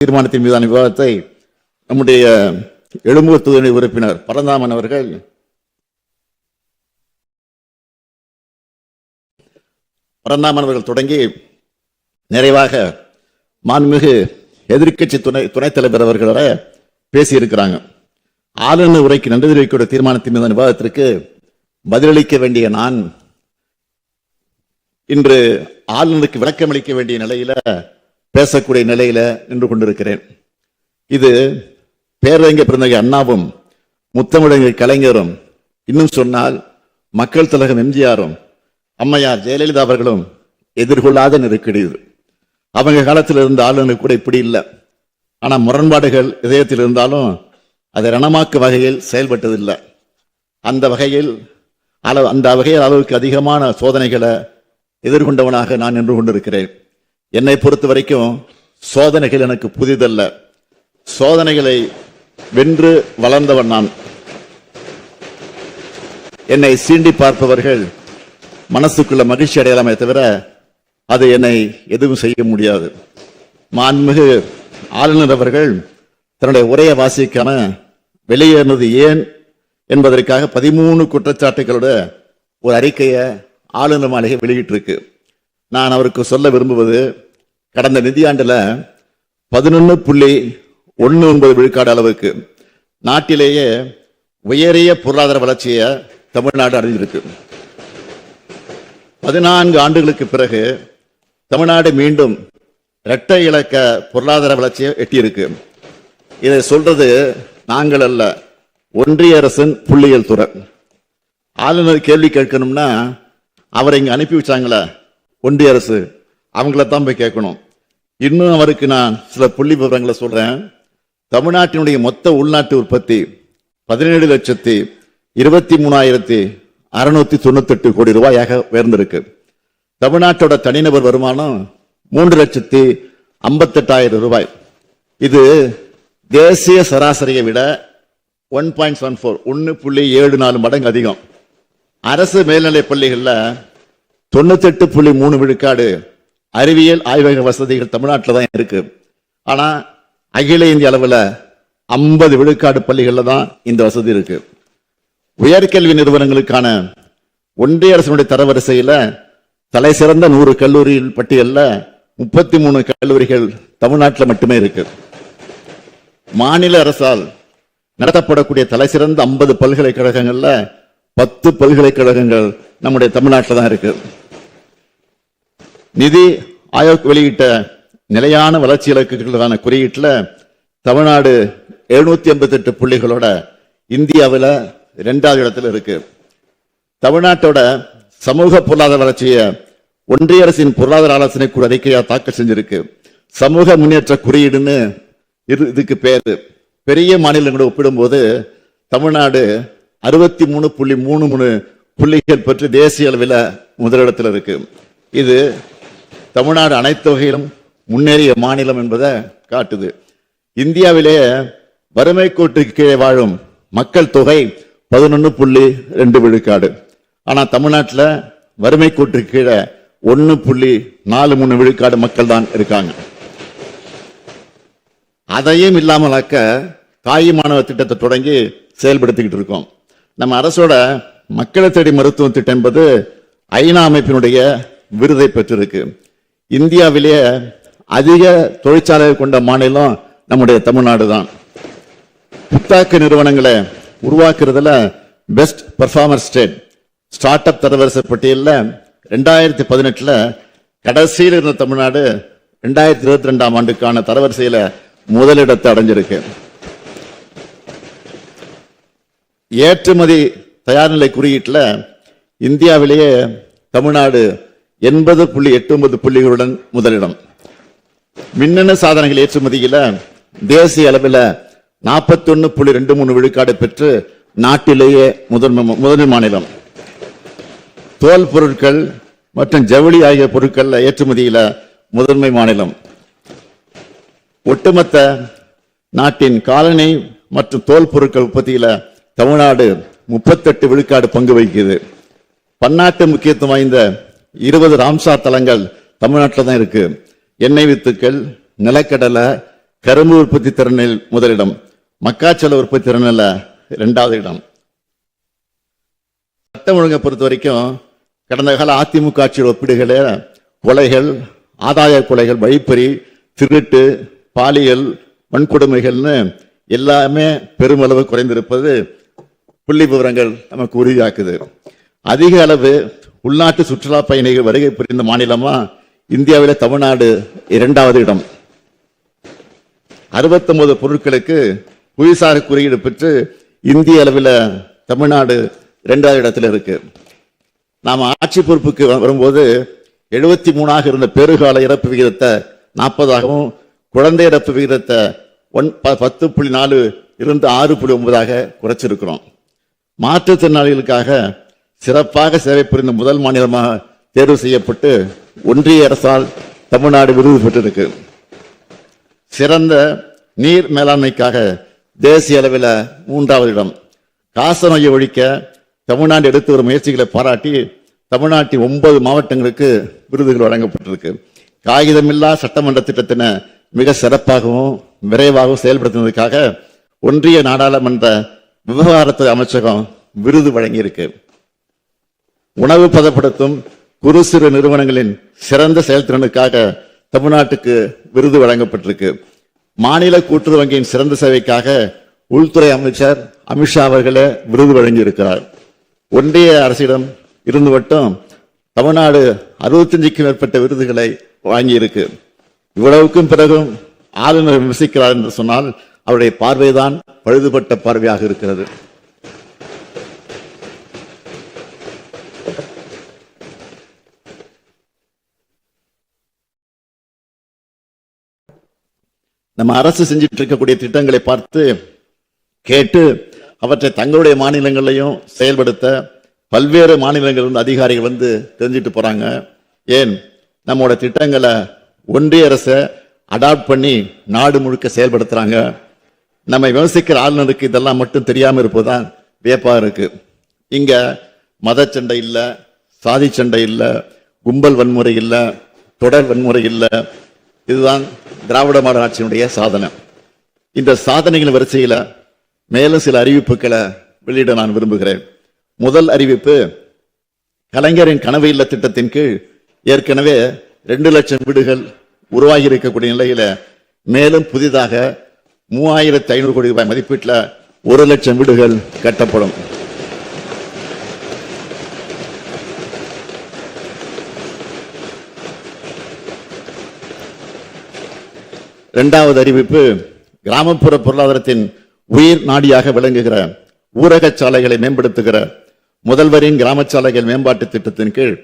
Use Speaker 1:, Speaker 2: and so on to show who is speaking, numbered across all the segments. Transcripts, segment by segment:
Speaker 1: தீர்மானத்தின் மீதான விவாதத்தை நம்முடைய எழும்பூர் தொகுதி உறுப்பினர் பரந்தாமன் அவர்கள் பரந்தாமன் அவர்கள் தொடங்கி நிறைவாக மாண்புமிகு எதிர்கட்சி துணை துணைத் தலைவர் அவர்கள பேசியிருக்கிறாங்க. ஆளுநர் உரைக்கு நன்றி தெரிவிக்கிற தீர்மானத்தின் மீதான விவாதத்திற்கு பதிலளிக்க வேண்டிய நான் இன்று ஆளுநருக்கு விளக்கமளிக்க வேண்டிய நிலையில பேசக்கூடிய நிலையில நின்று கொண்டிருக்கிறேன். இது பேரறிஞர் பிறந்தகை அண்ணாவும் முத்தமிழங்கை கலைஞரும் இன்னும் சொன்னால் மக்கள் திலகம் எம்ஜிஆரும் அம்மையார் ஜெயலலிதா அவர்களும் எதிர்கொள்ளாத நெருக்கடி இது. அவங்க காலத்தில் இருந்த ஆளுநர் கூட இப்படி இல்லை. ஆனால் முரண்பாடுகள் இதயத்தில் இருந்தாலும் அதை ரணமாக்கு வகையில் செயல்பட்டதில்லை. அந்த வகையில் அளவு அந்த வகையில் அளவுக்கு அதிகமான சோதனைகளை எதிர்கொண்டவனாக நான் நின்று கொண்டிருக்கிறேன். என்னை பொறுத்த வரைக்கும் சோதனைகள் எனக்கு புதிதல்ல. சோதனைகளை வென்று வளர்ந்தவன் நான். என்னை சீண்டி பார்ப்பவர்கள் மனசுக்குள்ள மகிழ்ச்சி அடையலாமே தவிர அது என்னை எதுவும் செய்ய முடியாது. மாண்புமிகு ஆளுநர் அவர்கள் தன்னுடைய உரையை வாசிக்காம வெளியேறினது ஏன் என்பதற்காக பதிமூணு குற்றச்சாட்டுகளோட ஒரு அறிக்கையை ஆளுநர் மாளிகை வெளியிட்டிருக்கு. நான் அவருக்கு சொல்ல விரும்புவது கடந்த நிதியாண்டில் பதினொன்று புள்ளி ஒன்று ஒன்பது விழுக்காடு அளவுக்கு நாட்டிலேயே உயரிய பொருளாதார வளர்ச்சியை தமிழ்நாடு அடைஞ்சிருக்கு. பதினான்கு ஆண்டுகளுக்கு பிறகு தமிழ்நாடு மீண்டும் இரட்டை இலக்க பொருளாதார வளர்ச்சியை எட்டியிருக்கு. இதை சொல்றது நாங்கள் அல்ல ஒன்றிய அரசின் புள்ளியியல் துறை. ஆளுநர் கேள்வி கேட்கணும்னா அவரை இங்கே அனுப்பி வச்சாங்களே? ஒன்றிய அரசு அவங்கள தான் போய் கேட்கணும். இன்னும் அவருக்கு நான் சில புள்ளி விவரங்களை சொல்கிறேன் தமிழ்நாட்டினுடைய மொத்த உள்நாட்டு உற்பத்தி பதினேழு லட்சத்தி இருபத்தி மூணாயிரத்தி அறுநூத்தி தொண்ணூத்தெட்டு கோடி ரூபாயாக உயர்ந்திருக்கு. தமிழ்நாட்டோட தனிநபர் வருமானம் மூன்று லட்சத்தி ஐம்பத்தெட்டாயிரம் ரூபாய். இது தேசிய சராசரியை விட ஒன் பாயிண்ட் செவன் ஃபோர் ஒன்று புள்ளி ஏழு நாலு மடங்கு அதிகம். அரசு மேல்நிலைப் பள்ளிகளில் தொண்ணூத்தெட்டு புள்ளி மூணு விழுக்காடு அறிவியல் ஆய்வக வசதிகள் தமிழ்நாட்டில் தான் இருக்கு. ஆனால் அகில இந்திய அளவில் ஐம்பது விழுக்காடு பள்ளிகளில் தான் இந்த வசதி இருக்கு. உயர்கல்வி நிறுவனங்களுக்கான ஒன்றிய அரசினுடைய தரவரிசையில் தலை சிறந்த நூறு கல்லூரிகள் பட்டியலில் முப்பத்தி மூணு கல்லூரிகள் தமிழ்நாட்டில் மட்டுமே இருக்கு. மாநில அரசால் நடத்தப்படக்கூடிய தலை சிறந்த ஐம்பது பல்கலைக்கழகங்களில் பத்து பல்கலைக்கழகங்கள் நம்முடைய தமிழ்நாட்டில் தான் இருக்குது நிதி ஆயோக் வெளியிட்ட நிலையான வளர்ச்சி இலக்குகளுக்கான குறியீட்டில் தமிழ்நாடு எழுநூத்தி எண்பத்தி எட்டு புள்ளிகளோட இந்தியாவில் ரெண்டாவது இடத்துல இருக்கு. தமிழ்நாட்டோட சமூக பொருளாதார வளர்ச்சியை ஒன்றிய அரசின் பொருளாதார ஆலோசனை குழு அறிக்கையாக தாக்கல் செஞ்சிருக்கு. சமூக முன்னேற்ற குறியீடுன்னு இது இதுக்கு பேரு. பெரிய மாநிலங்களோட ஒப்பிடும்போது தமிழ்நாடு அறுபத்தி மூணு புள்ளி மூணு மூணு புள்ளிகள் பெற்று தேசிய அளவில் முதலிடத்தில் இருக்கு. இது தமிழ்நாடு அனைத்து வகையிலும் முன்னேறிய மாநிலம் என்பதை காட்டுது. இந்தியாவிலேயே வறுமை கோட்டுக்கு கீழே வாழும் மக்கள் தொகை பதினொன்று புள்ளி ரெண்டு விழுக்காடு. ஆனா தமிழ்நாட்டில் வறுமை கோட்டுக்கு கீழே ஒன்று புள்ளி நாலு மூணு விழுக்காடு மக்கள் தான் இருக்காங்க. அதையும் இல்லாமலாக்க தாய் மாணவர் திட்டத்தை தொடங்கி செயல்படுத்திக்கிட்டு இருக்கோம். நம்ம அரசோட மக்களை தேடி மருத்துவ திட்டம் என்பது ஐநா அமைப்பினுடைய விருதை பெற்றிருக்கு. இந்தியாவிலேயே அதிக தொழிற்சாலைகள் கொண்ட மாநிலம் நம்முடைய தமிழ்நாடு தான் புத்தாக்க நிறுவனங்களை உருவாக்குறதுல best performer state start up தரவரிசை பட்டியலில் ரெண்டாயிரத்தி பதினெட்டுல கடைசியில் இருந்த தமிழ்நாடு ரெண்டாயிரத்தி இருபத்தி ரெண்டாம் ஆண்டுக்கான தரவரிசையில் முதலிடத்தை அடைஞ்சிருக்கு. ஏற்றுமதி தயார்நிலை குறியீட்டில் இந்தியாவிலேயே தமிழ்நாடு எண்பது புள்ளி எட்டு ஒன்பது புள்ளிகளுடன் முதலிடம். மின்னணு சாதனங்கள் ஏற்றுமதியில் தேசிய அளவில் நாற்பத்தொன்னு புள்ளி ரெண்டு மூணு விழுக்காடு பெற்று நாட்டிலேயே முதன்மை முதன்மை மாநிலம். தோல் பொருட்கள் மற்றும் ஜவுளி ஆகிய பொருட்கள் ஏற்றுமதியில் முதன்மை மாநிலம். ஒட்டுமொத்த நாட்டின் காலனி மற்றும் தோல் பொருட்கள் உற்பத்தியில் தமிழ்நாடு முப்பத்தெட்டு விழுக்காடு பங்கு வகிக்குது. பன்னாட்டு முக்கியத்துவம் வாய்ந்த இருபது ராம்சார் தலங்கள் தமிழ்நாட்டில் தான் இருக்கு. எண்ணெய் வித்துக்கள் நிலக்கடலை கரும்பு உற்பத்தி திறனில் முதலிடம். மக்காச்சோள உற்பத்தி திறனில் ரெண்டாவது இடம். சட்டம் ஒழுங்கை பொறுத்த வரைக்கும் கடந்த கால அதிமுக ஆட்சியில் ஒப்பிடுகள கொலைகள் ஆதாய கொலைகள் வழிப்பறி திருட்டு பாலியல் வன்கொடுமைகள்னு எல்லாமே பெருமளவு குறைந்திருப்பது புள்ளி விவரங்கள் நமக்கு உறுதியாக்குது. அதிக அளவு உள்நாட்டு சுற்றுலா பயணிகள் வருகை புரிந்த மாநிலமா? இந்தியாவில தமிழ்நாடு இரண்டாவது இடம். 69 பொருட்களுக்கு புவிசார குறியீடு பெற்று இந்திய அளவில் தமிழ்நாடு இரண்டாவது இடத்துல இருக்கு. நாம ஆட்சி பொறுப்புக்கு வரும்போது எழுபத்தி மூணாக இருந்த பெருகால இறப்பு விகிதத்தை நாற்பதாகவும் குழந்தை இறப்பு விகிதத்தை ஒன் ப- பத்து புள்ளி நாலு இருந்து ஆறு புள்ளி ஒன்பதாக குறைச்சிருக்கிறோம். மாற்றுத்திறனாளிகளுக்காக சிறப்பாக சேவை புரிந்த முதல் மாநிலமாக தேர்வு செய்யப்பட்டு ஒன்றிய அரசால் தமிழ்நாடு விருது பெற்றிருக்கு. சிறந்த நீர் மேலாண்மைக்காக தேசிய அளவில் மூன்றாவது இடம். காச நோயை ஒழிக்க தமிழ்நாடு எடுத்து வரும் முயற்சிகளை பாராட்டி தமிழ்நாட்டின் ஒன்பது மாவட்டங்களுக்கு விருதுகள் வழங்கப்பட்டிருக்கு. காகிதமில்லா சட்டமன்ற திட்டத்தினை மிக சிறப்பாகவும் விரைவாகவும் செயல்படுத்தினதுக்காக ஒன்றிய நாடாளுமன்ற விவகாரத்துறை அமைச்சகம் விருது வழங்கியிருக்கு. உணவு பதப்படுத்தும் குறு சிறு நிறுவனங்களின் சிறந்த செயல்திறனுக்காக தமிழ்நாட்டுக்கு விருது வழங்கப்பட்டிருக்கு. மாநில கூட்டுறவு வங்கியின் சிறந்த சேவைக்காக உள்துறை அமைச்சர் அமித்ஷா அவர்களே விருது வழங்கியிருக்கிறார். ஒன்றிய அரசிடம் இருந்து மட்டும் தமிழ்நாடு அறுபத்தஞ்சுக்கும் மேற்பட்ட விருதுகளை வாங்கியிருக்கு. இவ்வளவுக்கும் பிறகும் ஆளுநர் விமர்சிக்கிறார் என்று சொன்னால் அவருடைய பார்வைதான் பழுதுபட்ட பார்வையாக இருக்கிறது. நம்ம அரசு செஞ்சிட்டு இருக்கக்கூடிய திட்டங்களை பார்த்து கேட்டு அவற்றை தங்களுடைய மாநிலங்களையும் செயல்படுத்த பல்வேறு மாநிலங்கள் இருந்து அதிகாரிகள் வந்து தெரிஞ்சிட்டு போறாங்க. ஏன்? நம்மோட திட்டங்களை ஒன்றிய அரசை அடாப்ட் பண்ணி நாடு முழுக்க செயல்படுத்துறாங்க. நம்ம விமர்சிக்கிற ஆளுநருக்கு இதெல்லாம் மட்டும் தெரியாம இருப்பதுதான் வியப்பா இருக்கு. இங்க மதச்சண்டை இல்லை சாதி சண்டை இல்லை கும்பல் வன்முறை இல்லை தொடர் வன்முறை இல்லை. இதுதான் திராவிட மாடல் ஆட்சியினுடைய சாதனை. இந்த சாதனைகள் வரிசையில் மேலும் சில அறிவிப்புகளை வெளியிட நான் விரும்புகிறேன். முதல் அறிவிப்பு கலைஞரின் கனவு இல்ல திட்டத்தின் கீழ் ஏற்கனவே ரெண்டு லட்சம் வீடுகள் உருவாகி இருக்கக்கூடிய நிலையில மேலும் புதிதாக மூவாயிரத்தி ஐநூறு கோடி ரூபாய் மதிப்பீட்டில் ஒரு லட்சம் வீடுகள் கட்டப்படும். இரண்டாவது அறிவிப்பு கிராமப்புற பொருளாதாரத்தின் உயிர் நாடியாக விளங்குகிற ஊரக சாலைகளை மேம்படுத்துகிற முதல்வரின் கிராம சாலைகள் மேம்பாட்டு திட்டத்தின் கீழ்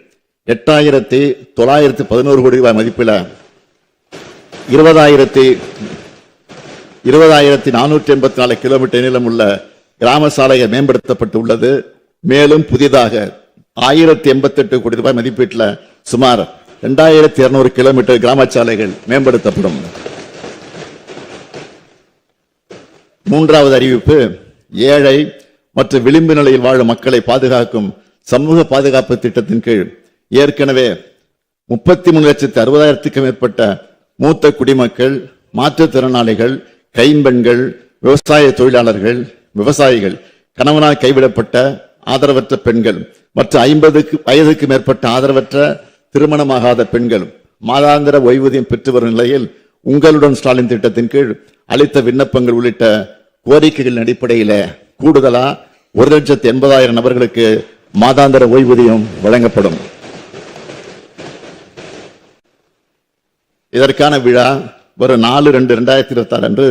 Speaker 1: எட்டாயிரத்தி தொள்ளாயிரத்தி பதினோரு கோடி ரூபாய் மதிப்பில் இருபதாயிரத்தி இருபதாயிரத்தி நானூற்றி எண்பத்தி நாலு கிலோமீட்டர் நீளம் உள்ள கிராம சாலைகள் மேம்படுத்தப்பட்டு உள்ளது. மேலும் புதிதாக ஆயிரத்தி எண்பத்தி எட்டு கோடி ரூபாய் மதிப்பீட்டில் சுமார் ரெண்டாயிரத்தி இருநூறு கிலோமீட்டர் கிராம சாலைகள் மேம்படுத்தப்படும். மூன்றாவது அறிவிப்பு ஏழை மற்றும் விளிம்பு நிலையில் வாழும் மக்களை பாதுகாக்கும் சமூக பாதுகாப்பு திட்டத்தின் கீழ் ஏற்கனவே முப்பத்தி மூணு லட்சத்தி அறுபதாயிரத்துக்கும் மேற்பட்ட மூத்த குடிமக்கள் மாற்றுத்திறனாளிகள் கைம்பெண்கள் விவசாய தொழிலாளர்கள் விவசாயிகள் கணவனால் கைவிடப்பட்ட ஆதரவற்ற பெண்கள் மற்றும் ஐம்பதுக்கு வயதுக்கு மேற்பட்ட ஆதரவற்ற திருமணமாகாத பெண்கள் மாதாந்திர ஓய்வூதியம் பெற்று வரும் நிலையில் உங்களுடன் ஸ்டாலின் திட்டத்தின் கீழ் அளித்த விண்ணப்பங்கள் உள்ளிட்ட கோரிக்கைகளின் அடிப்படையில கூடுதலா ஒரு லட்சத்து எண்பதாயிரம் நபர்களுக்கு மாதாந்திர ஓய்வூதியம் வழங்கப்படும். இதற்கான விழா வரும் நாலு ரெண்டு ரெண்டாயிரத்தி இருபத்தி ஆறு அன்று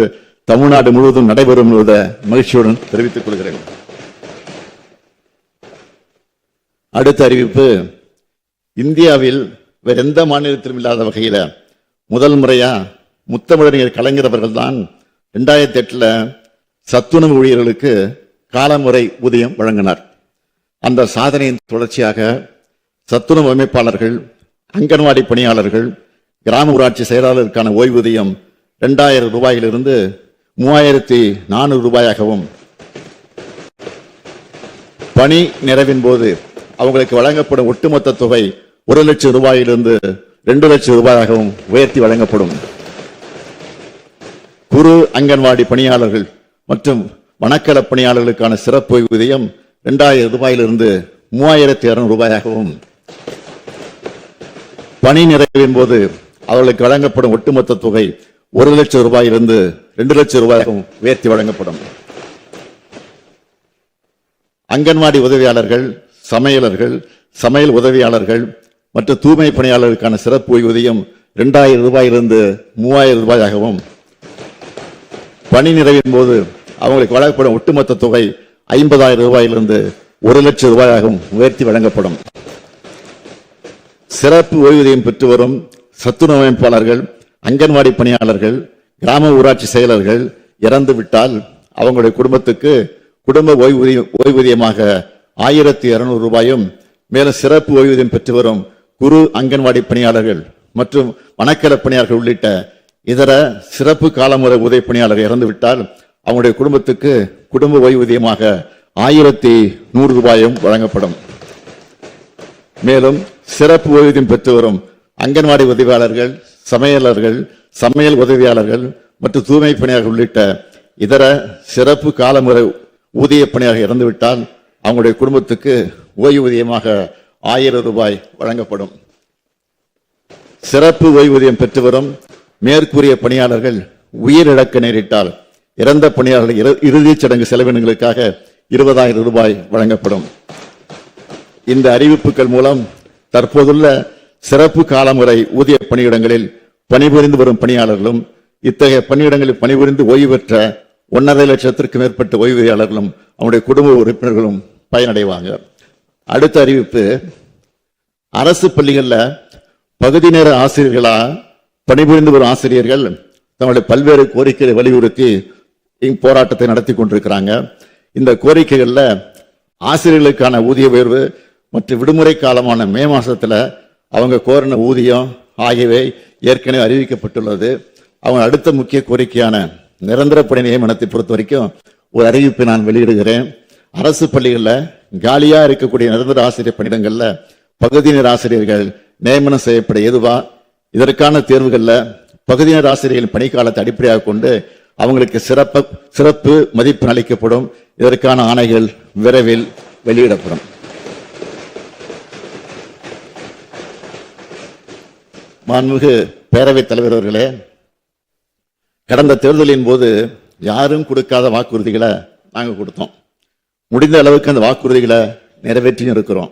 Speaker 1: தமிழ்நாடு முழுவதும் நடைபெறும் என்பதை மகிழ்ச்சியுடன் தெரிவித்துக் கொள்கிறேன். அடுத்த அறிவிப்பு இந்தியாவில் வேற எந்த மாநிலத்திலும் இல்லாத வகையில முதல் முறையா முத்தமிழறிஞர் கலைஞர் அவர்கள் தான் ரெண்டாயிரத்தி எட்டுல சத்துணவு ஊழியர்களுக்கு காலமுறை ஊதியம் வழங்கினார். அந்த சாதனையின் தொடர்ச்சியாக சத்துணவு அமைப்பாளர்கள் அங்கன்வாடி பணியாளர்கள் கிராம ஊராட்சி செயலாளருக்கான ஓய்வூதியம் ரெண்டாயிரம் ரூபாயிலிருந்து மூவாயிரத்தி நானூறு ரூபாயாகவும் பணி நிறைவின் போது அவங்களுக்கு வழங்கப்படும் ஒட்டுமொத்த தொகை ஒரு லட்சம் ரூபாயிலிருந்து ரெண்டு லட்சம் ரூபாயாகவும் உயர்த்தி வழங்கப்படும். குரு அங்கன்வாடி பணியாளர்கள் மற்றும் வனக்கல பணியாளர்களுக்கான சிறப்பு ஓய்வூதியம் இரண்டாயிரம் ரூபாயிலிருந்து மூவாயிரத்தி இரநூறு ரூபாயாகவும். பணி நிறைவின் போது அவர்களுக்கு வழங்கப்படும் ஒட்டுமொத்த தொகை ஒரு லட்சம் ரூபாயிலிருந்து ரெண்டு லட்சம் ரூபாயாகவும் உயர்த்தி வழங்கப்படும். அங்கன்வாடி உதவியாளர்கள் சமையலர்கள் சமையல் உதவியாளர்கள் மற்றும் தூய்மை பணியாளர்களுக்கான சிறப்பு ஓய்வூதியம் இரண்டாயிரம் ரூபாயிலிருந்து மூவாயிரம் ரூபாயாகவும் பணி நிறைவின் போது அவங்களுக்கு வழங்கப்படும் ஒட்டுமொத்த தொகை ஐம்பதாயிரம் ரூபாயிலிருந்து ஒரு லட்சம் ரூபாயாகவும் உயர்த்தி வழங்கப்படும். சிறப்பு ஓய்வூதியம் பெற்று வரும் சத்துணவு அமைப்பாளர்கள் அங்கன்வாடி பணியாளர்கள் கிராம ஊராட்சி செயலர்கள் இறந்து விட்டால் அவங்களுடைய குடும்பத்துக்கு குடும்ப ஓய்வூதியம் ஓய்வூதியமாக ஆயிரத்தி இருநூறு ரூபாயும் மேலும் சிறப்பு ஓய்வூதியம் பெற்று வரும் குறு அங்கன்வாடி பணியாளர்கள் மற்றும் வனக்கல பணியாளர்கள் உள்ளிட்ட இதர சிறப்பு காலமுறை உதவி பணியாளர் இறந்து விட்டால் அவங்களுடைய குடும்பத்துக்கு குடும்ப ஓய்வூதியமாக ஆயிரத்தி நூறு ரூபாயும் வழங்கப்படும். மேலும் சிறப்பு ஓய்வூதியம் பெற்று வரும் அங்கன்வாடி உதவியாளர்கள் சமையலர்கள் சமையல் உதவியாளர்கள் மற்றும் தூய்மை பணியாளர்கள் உள்ளிட்ட இதர சிறப்பு காலமுறை ஊதிய பணியாக இறந்துவிட்டால் அவங்களுடைய குடும்பத்துக்கு ஓய்வூதியமாக ஆயிரம் ரூபாய் வழங்கப்படும். சிறப்பு ஓய்வூதியம் பெற்று வரும் மேற்கூறிய பணியாளர்கள் உயிரிழக்க நேரிட்டால் இறந்த பணியாளர்கள் இறுதிச் சடங்கு செலவினங்களுக்காக இருபதாயிரம் ரூபாய் வழங்கப்படும். இந்த அறிவிப்புகள் மூலம் தற்போதுள்ள சிறப்பு காலமுறை ஊதிய பணியிடங்களில் பணிபுரிந்து வரும் பணியாளர்களும் இத்தகைய பணியிடங்களில் பணிபுரிந்து ஓய்வு பெற்ற ஒன்றரை லட்சத்திற்கும் மேற்பட்ட ஓய்வூதியாளர்களும் அவனுடைய குடும்ப உறுப்பினர்களும் பயனடைவாங்க. அடுத்த அறிவிப்பு அரசு பள்ளிகளில் பகுதி நேர ஆசிரியர்களாக பணிபுரிந்து வரும் ஆசிரியர்கள் தங்களுடைய பல்வேறு கோரிக்கைகளை வலியுறுத்தி போராட்டத்தை நடத்தி கொண்டிருக்கிறாங்க. இந்த கோரிக்கைகளில் ஆசிரியர்களுக்கான ஊதிய உயர்வு மற்றும் விடுமுறை காலமான மே மாதத்தில் அவங்க கோரின ஊதியம் ஆகியவை ஏற்கனவே அறிவிக்கப்பட்டுள்ளது. அவங்க அடுத்த முக்கிய கோரிக்கையான நிரந்தர பணி நியமனத்தை பொறுத்த வரைக்கும் ஒரு அறிவிப்பை நான் வெளியிடுகிறேன். அரசு பள்ளிகளில் காலியாக இருக்கக்கூடிய நிரந்தர ஆசிரியர் பணியிடங்களில் பகுதி நேர ஆசிரியர்கள் நியமனம் செய்யப்பட எதுவாக இதற்கான தேர்வுகள்ல பகுதியினர் ஆசிரியர்களின் பணிக்காலத்தை அடிப்படையாக கொண்டு அவங்களுக்கு சிறப்பு சிறப்பு மதிப்பு அளிக்கப்படும். இதற்கான ஆணைகள் விரைவில் வெளியிடப்படும். மாண்புமிகு பேரவைத் தலைவர் அவர்களே கடந்த தேர்தலின் போது யாரும் கொடுக்காத வாக்குறுதிகளை நாங்க கொடுத்தோம். முடிந்த அளவுக்கு அந்த வாக்குறுதிகளை நிறைவேற்றியும் இருக்கிறோம்.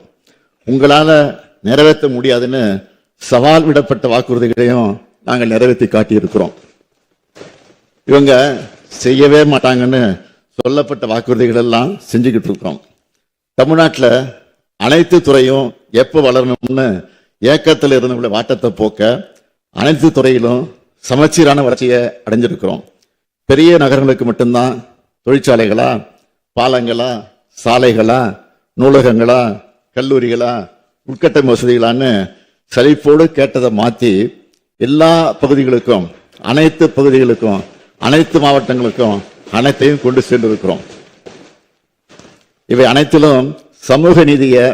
Speaker 1: உங்களால நிறைவேற்ற முடியாதுன்னு சவால் விடப்பட்ட வாக்குறுதிகளையும் நாங்கள் நிறைவேற்றி காட்டியிருக்கிறோம். இவங்க செய்யவே மாட்டாங்கன்னு சொல்லப்பட்ட வாக்குறுதிகள் எல்லாம் செஞ்சுக்கிட்டு இருக்கோம். தமிழ்நாட்டில் அனைத்து துறையும் எப்போ வளரணும்னு ஏக்கத்தில் இருந்தவங்கள வாட்டத்தை போக்க அனைத்து துறையிலும் சமச்சீரான வளர்ச்சியை அடைஞ்சிருக்கிறோம். பெரிய நகரங்களுக்கு மட்டும்தான் தொழிற்சாலைகளா பாலங்களா சாலைகளா நூலகங்களா கல்லூரிகளா உட்கட்டமை வசதிகளான்னு சலிப்போடு கேட்டதை மாற்றி எல்லா பகுதிகளுக்கும் அனைத்து பகுதிகளுக்கும் அனைத்து மாவட்டங்களுக்கும் அனைத்தையும் கொண்டு சென்றிருக்கிறோம். இவை அனைத்திலும் சமூக நீதியை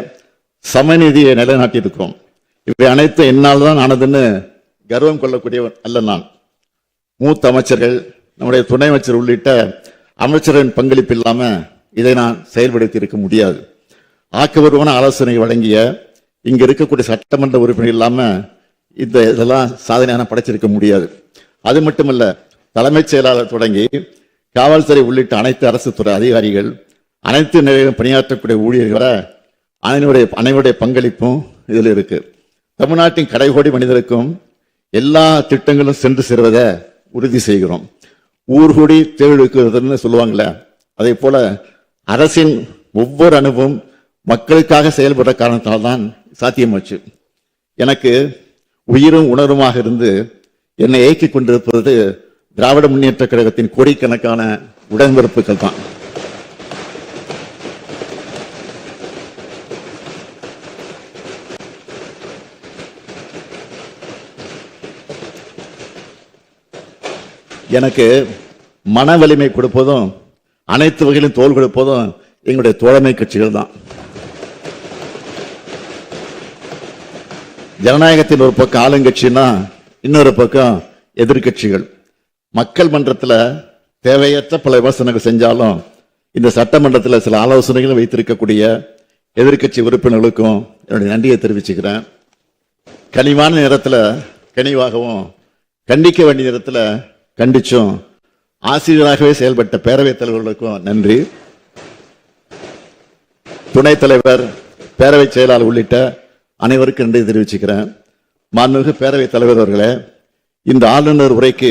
Speaker 1: சமநீதியை நிலைநாட்டியிருக்கிறோம். இவை அனைத்தும் என்னால் தான் ஆனதுன்னு கர்வம் கொள்ளக்கூடியவன் அல்ல நான். மூத்த அமைச்சர்கள் நம்முடைய துணை அமைச்சர் உள்ளிட்ட அமைச்சரின் பங்களிப்பு இல்லாமல் இதை நான் செயல்படுத்தி இருக்க முடியாது. ஆக்கபூர்வமான ஆலோசனை வழங்கிய இங்கே இருக்கக்கூடிய சட்டமன்ற உறுப்பினர் இல்லாமல் இந்த இதெல்லாம் சாதனையான படைச்சிருக்க முடியாது. அது மட்டுமல்ல தலைமைச் செயலாளர் தொடங்கி காவல்துறை உள்ளிட்ட அனைத்து அரசு துறை அதிகாரிகள் அனைத்து நிலையிலும் பணியாற்றக்கூடிய ஊழியர்களை அனைவருடைய அனைவருடைய பங்களிப்பும் இதில் இருக்கு. தமிழ்நாட்டின் கடைகோடி மனிதருக்கும் எல்லா திட்டங்களும் சென்று சேருவதை உறுதி செய்கிறோம். ஊர்கூடி தேர்வெடுக்கிறதுன்னு சொல்லுவாங்களே அதே போல அரசின் ஒவ்வொரு அணுவும் மக்களுக்காக செயல்படுற காரணத்தால்தான் சாத்தியமாச்சு. எனக்கு உயிரும் உணர்வுமாக இருந்து என்னை இயக்கிக் கொண்டிருப்பது திராவிட முன்னேற்ற கழகத்தின் கோடிக்கணக்கான உடன்பிறப்புகள் தான். எனக்கு மன வலிமை கொடுப்பதும் அனைத்து வகையிலும் தோல் கொடுப்பதும் எங்களுடைய தோழமை கட்சிகள் தான். ஜனநாயகத்தின் ஒரு பக்கம் ஆளுங்கட்சின்னா இன்னொரு பக்கம் எதிர்க்கட்சிகள் மக்கள் மன்றத்தில் தேவையற்ற பல விமர்சனங்கள் செஞ்சாலும் இந்த சட்டமன்றத்தில் சில ஆலோசனைகளும் வைத்திருக்கக்கூடிய எதிர்க்கட்சி உறுப்பினர்களுக்கும் என்னுடைய நன்றியை தெரிவிச்சுக்கிறேன். கனிவான நேரத்தில் கனிவாகவும் கண்டிக்க வேண்டிய நேரத்தில் கண்டிச்சும் ஆசிரியராகவே செயல்பட்ட பேரவைத் தலைவர்களுக்கும் நன்றி. துணைத் தலைவர் பேரவைச் செயலாளர் உள்ளிட்ட அனைவருக்கும் நன்றி தெரிவிச்சுக்கிறேன். மாண்புமிகு பேரவைத் தலைவர் அவர்களே இந்த ஆளுநர் உரைக்கு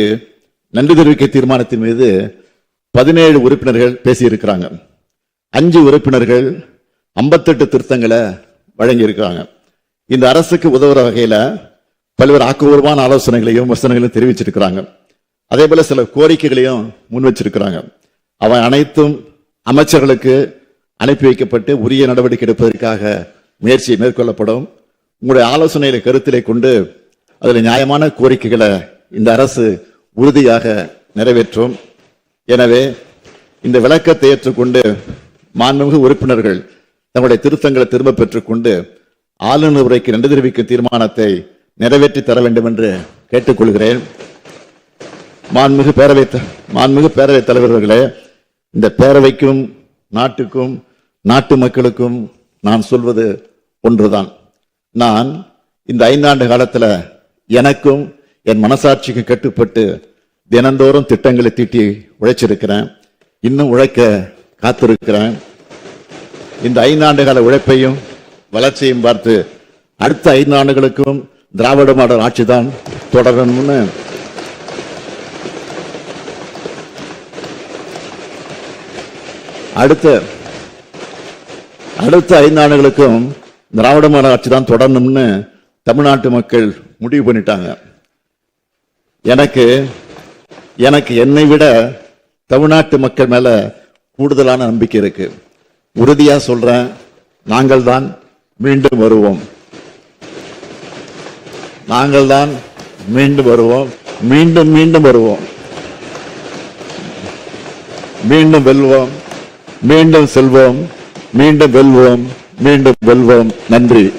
Speaker 1: நன்றி தெரிவிக்க தீர்மானத்தின் மீது பதினேழு உறுப்பினர்கள் பேசியிருக்கிறாங்க. அஞ்சு உறுப்பினர்கள் 58 திருத்தங்களை வழங்கியிருக்கிறாங்க. இந்த அரசுக்கு உதவுற வகையில் பல்வேறு ஆக்கப்பூர்வமான ஆலோசனைகளையும் விமர்சனங்களையும் தெரிவிச்சிருக்கிறாங்க. அதே போல சில கோரிக்கைகளையும் முன் வச்சிருக்கிறாங்க. அவன் அனைத்தும் அமைச்சர்களுக்கு அனுப்பி வைக்கப்பட்டு உரிய நடவடிக்கை எடுப்பதற்காக முயற்சி மேற்கொள்ளப்படும். உங்களுடைய ஆலோசனைகளை கருத்திலே கொண்டு அதில் நியாயமான கோரிக்கைகளை இந்த அரசு உறுதியாக நிறைவேற்றும். எனவே இந்த விளக்கத்தை ஏற்றுக்கொண்டு மாண்புமிகு உறுப்பினர்கள் தங்களுடைய திருத்தங்களை திரும்ப பெற்றுக்கொண்டு ஆளுநர் உரைக்கு நன்றி தெரிவிக்கும் தீர்மானத்தை நிறைவேற்றி தர வேண்டும் என்று கேட்டுக்கொள்கிறேன். மாண்புமிகு பேரவை த- மாண்புமிகு பேரவைத் தலைவர்களே இந்த பேரவைக்கும் நாட்டுக்கும் நாட்டு மக்களுக்கும் நான் சொல்வது ஒன்றுதான். நான் இந்த ஐந்தாண்டு காலத்துல எனக்கும் என் மனசாட்சிக்கு கட்டுப்பட்டு தினந்தோறும் திட்டங்களை தீட்டி உழைச்சிருக்கிறேன். இன்னும் உழைக்க காத்திருக்கிறேன். இந்த ஐந்தாண்டு கால உழைப்பையும் வளர்ச்சியையும் பார்த்து அடுத்த ஐந்து ஆண்டுகளுக்கும் திராவிட மாடல் ஆட்சி தான் தொடரணும்னு அடுத்த அடுத்த ஐந்து ஆண்டுகளுக்கும் திராவிட மாடல் ஆட்சி தான் தொடரணும்னு தமிழ்நாட்டு மக்கள் முடிவு பண்ணிட்டாங்க. எனக்கு எனக்கு என்னை விட தமிழ்நாட்டு மக்கள் மேல கூடுதலான நம்பிக்கை இருக்கு. உறுதியா சொல்றேன் நாங்கள் தான் மீண்டும் வருவோம். நாங்கள் தான் மீண்டும் வருவோம். மீண்டும் மீண்டும் வருவோம். மீண்டும் வெல்வோம். மீண்டும் செல்வோம். மீண்டும் வெல்வோம். மீண்டும் வெல்வோம். நன்றி.